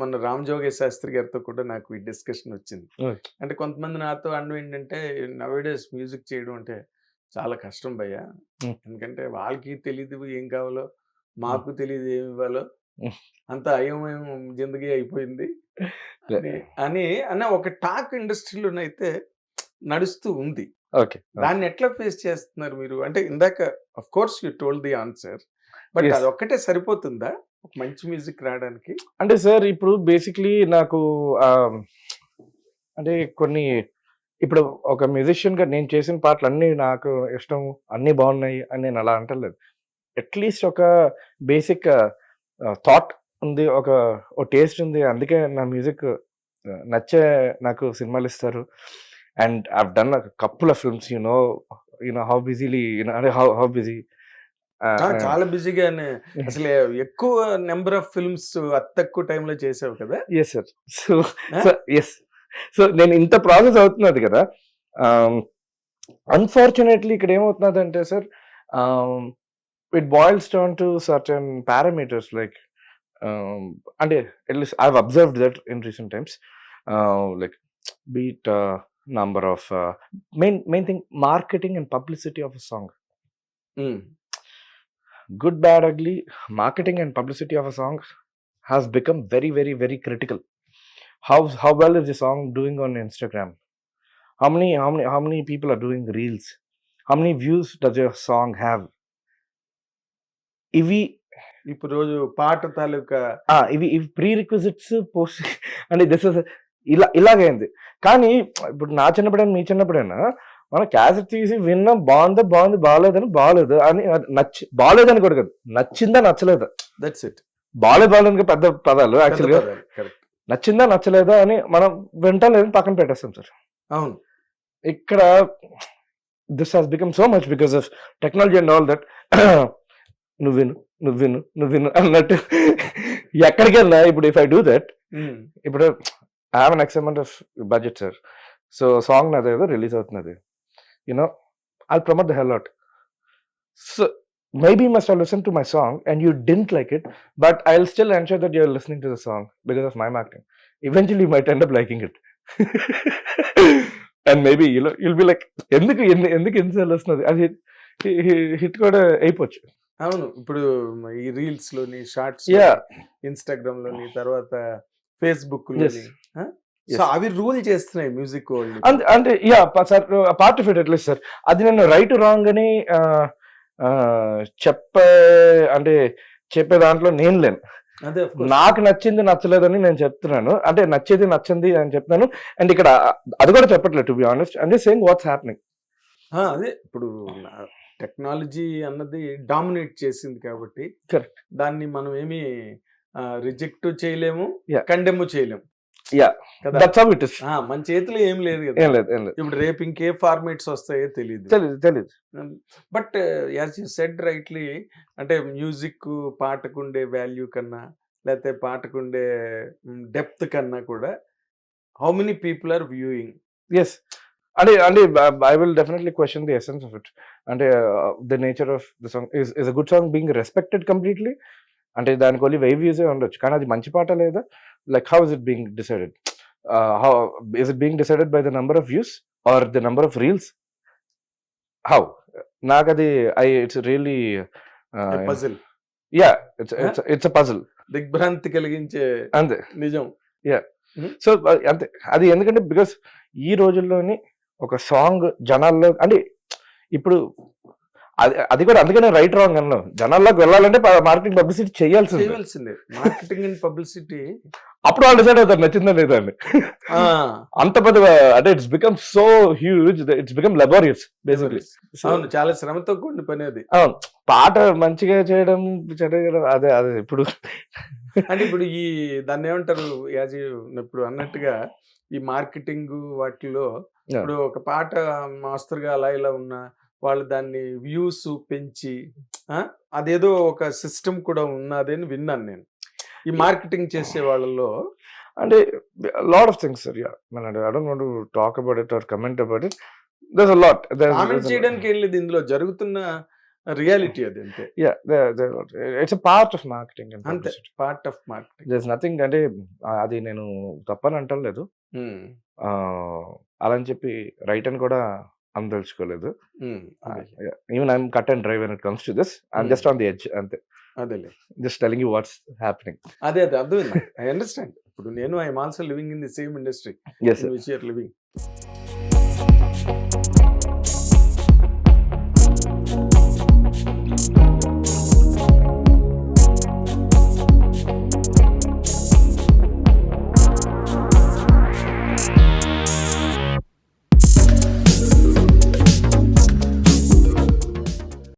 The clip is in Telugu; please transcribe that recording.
మన రామ్ జోగే శాస్త్రి గారితో కూడా నాకు ఈ డిస్కషన్ వచ్చింది. అంటే కొంతమంది నాతో అండం ఏంటంటే నవేడేస్ మ్యూజిక్ చేయడం అంటే చాలా కష్టం భయ్యా. ఎందుకంటే వాళ్ళకి తెలియదు ఏం కావాలో మాకు తెలియదు ఏమి ఇవ్వాలో. అంత అయోమయం జిందగీ అయిపోయింది. అని అని అన్న ఒక టాక్ ఇండస్ట్రీలోనైతే నడుస్తూ ఉంది ఓకే దాన్ని ఎట్లా ఫేస్ చేస్తున్నారు మీరు అంటే ఇందాక of course you told the answer but. అది ఒక్కటే సరిపోతుందా ఒక మంచి మ్యూజిక్ రావడానికి. అంటే సార్ ఇప్పుడు బేసిక్లీ నాకు అంటే కొన్ని ఇప్పుడు ఒక మ్యూజిషియన్గా నేను చేసిన పాటలు అన్నీ నాకు ఇష్టం అన్నీ బాగున్నాయి అని నేను అలా అంటలేదు. అట్లీస్ట్ ఒక బేసిక్ థాట్ ఉంది ఒక ఓ టేస్ట్ ఉంది. అందుకే నా మ్యూజిక్ నచ్చే నాకు సినిమాలు ఇస్తారు. And I done couple of films you know you know how busily అంటే హౌ హౌ బిజీ చాలా బిజీగానే అసలు ఎక్కువ నెంబర్ ఆఫ్ ఫిల్మ్స్ అతి తక్కువ టైంలో చేసావు కదా? Yes sir? So yes so నేను ఇంత ప్రాసెస్ అవుతున్నది కదా అన్ఫార్చునేట్లీ ఇక్కడ ఏమవుతున్నది అంటే sir it boils down to certain parameters like అంటే at least I observed that in recent times like beat number of main main thing marketing and publicity of a song good bad ugly marketing and publicity of a songs has become very very very critical how how well is the song doing on Instagram how many how many how many people are doing reels how many views does your song have ఇవి ఇప్పుడు రోజు పాట తాలూకా ఇవి ఇవి ప్రీ రిక్విజిట్స్ పోస్ట్ అంటే దిస్ ఇలా ఇలాగైంది. కానీ ఇప్పుడు నా చిన్నప్పుడైనా మీ చిన్నప్పుడైనా మనం క్యాసెట్ తీసి విన్నాం బాగుందా బాగుంది బాగాలేదని బాగాలేదు. అని నచ్చి బాగాలేదని కూడా కాదు. నచ్చిందా నచ్చలేదా? దట్స్ ఇట్ బాగాలేదు బాగాలేదు పెద్ద పదాలు యాక్చువల్గా నచ్చిందా నచ్చలేదా అని మనం వింటాం లేదని పక్కన పెట్టేస్తాం సార్. అవును. ఇక్కడ this has become so much because of technology and all that నువ్వు విను నువ్వు విను నువ్వు విను అన్నట్టు ఎక్కడికి వెళ్ళినా ఇప్పుడు ఇఫ్ ఐ డూ దట్ ఇప్పుడు I have enough budget sir so song నాది ఏదో రిలీజ్ అవుతున్నది. You know I promote the hell out so maybe you must have listened to my song and you didn't like it, but I'll still ensure that you're listening to the song because of my marketing. Eventually, you might end up liking it. and maybe you know, you'll be like, ఎందుకు ఎన్ని- ఎందుకు ఎన్నిసార్లు వస్తున్నది అది హిట్ కూడా అయిపోవచ్చు అవును ఇప్పుడు ఈ రీల్స్లోని షార్ట్స్ Yeah. ఇన్స్టాగ్రామ్లోని తర్వాత ఫేస్బుక్. లోని. సో అవి రూల్ చేస్తున్నాయి మ్యూజిక్ అంటే yeah sir part of it at least sir అది నేను రైట్ రాంగ్ అని చెప్పే అంటే చెప్పే దాంట్లో నేను లేను. నాకు నచ్చింది నచ్చలేదని నేను చెప్తున్నాను. అంటే నచ్చేది నచ్చింది అని చెప్తున్నాను. అండ్ ఇక్కడ అది కూడా చెప్పట్లేదు టు బి ఆనెస్ట్ అంటే సేమ్ వాట్స్ హ్యాపెనింగ్ అదే ఇప్పుడు టెక్నాలజీ అన్నది డామినేట్ చేసింది కాబట్టి. దాన్ని మనం ఏమి రిజెక్ట్ చేయలేము. కండెమ్ చేయలేము. దట్స్ హౌ ఇట్ ఇస్ మన చేతిలో ఏం లేదు కదా. ఏం లేదు ఏం లేదు. ఇప్పుడు రేపు ఇంకే ఫార్మేట్స్ వస్తాయో తెలియదు తెలీదు తెలీదు. But as you said rightly అంటే మ్యూజిక్ పాటకుండే వాల్యూ కన్నా లేకపోతే పాటకుండే డెప్త్ కన్నా కూడా how many people are viewing? Yes అంటే అంటే I will definitely question the essence of it. అంటే the nature of the song is is a good song being respected completely అంటే దానికి ఓన్లీ వెవ్ వ్యూసే ఉండొచ్చు. కానీ అది మంచి పాట లేదా? Like how is it being decided how is it being decided by the number of views or the number of reels how నాకు అది I it's really puzzle yeah it's it's it's a puzzle దిగ్భ్రాంతి కలిగించే అంతే. నిజం. సో అంతే. అది ఎందుకంటే బికాస్ ఈ రోజుల్లోని ఒక సాంగ్ జనాల్లో అంటే ఇప్పుడు అది అది కూడా అందుకనే రైట్ రాంగ్ అన్నాం జనాల్లోకి వెళ్ళాలంటే మార్కెటింగ్ పబ్లిసిటీ చేయాల్సింది. చేయవలసిందే మార్కెటింగ్ అండ్ పబ్లిసిటీ అప్పుడు వాళ్ళు డిసైడ్ అవుతారు నచ్చిందా లేదా అని. అంత పెద్ద అంటే it's become so huge it's become laborious basically అవును చాలా శ్రమతో కూడిన పని అది. పాట మంచిగా చేయడం చెడగడం అదే అదే ఇప్పుడు. అంటే ఇప్పుడు ఈ దాన్ని ఏమంటారు యాజ్ ఇప్పుడు అన్నట్టుగా ఈ మార్కెటింగ్ వాటిలో ఇప్పుడు ఒక పాట మాస్తరుగా అలా ఇలా ఉన్నా వాళ్ళు దాన్ని వ్యూస్ పెంచి అదేదో ఒక సిస్టమ్ కూడా ఉన్నదని విన్నాను నేను. ఈ మార్కెటింగ్ చేసే వాళ్ళలో అంటే lot of things sir yeah I don't talk about it or comment about it there's a lot comment చేయడానికి ఏం లేదు ఇందులో జరుగుతున్న రియాలిటీ అది అంతే. Yeah it's part of marketing అంతే part of marketing there's nothing అంటే అది నేను తప్పని అంటలేదు. అలా అని చెప్పి రైట్ అని కూడా అందలుచుకోలేదు even I'm cut and drive it comes to this I'm. Just on the edge అంతే. అదేలే. Just telling you what's happening అదే అదే అర్థమైంది ఐ అండర్స్టాండ్ ఇప్పుడు నేను I'm also living in the same industry yes which you're living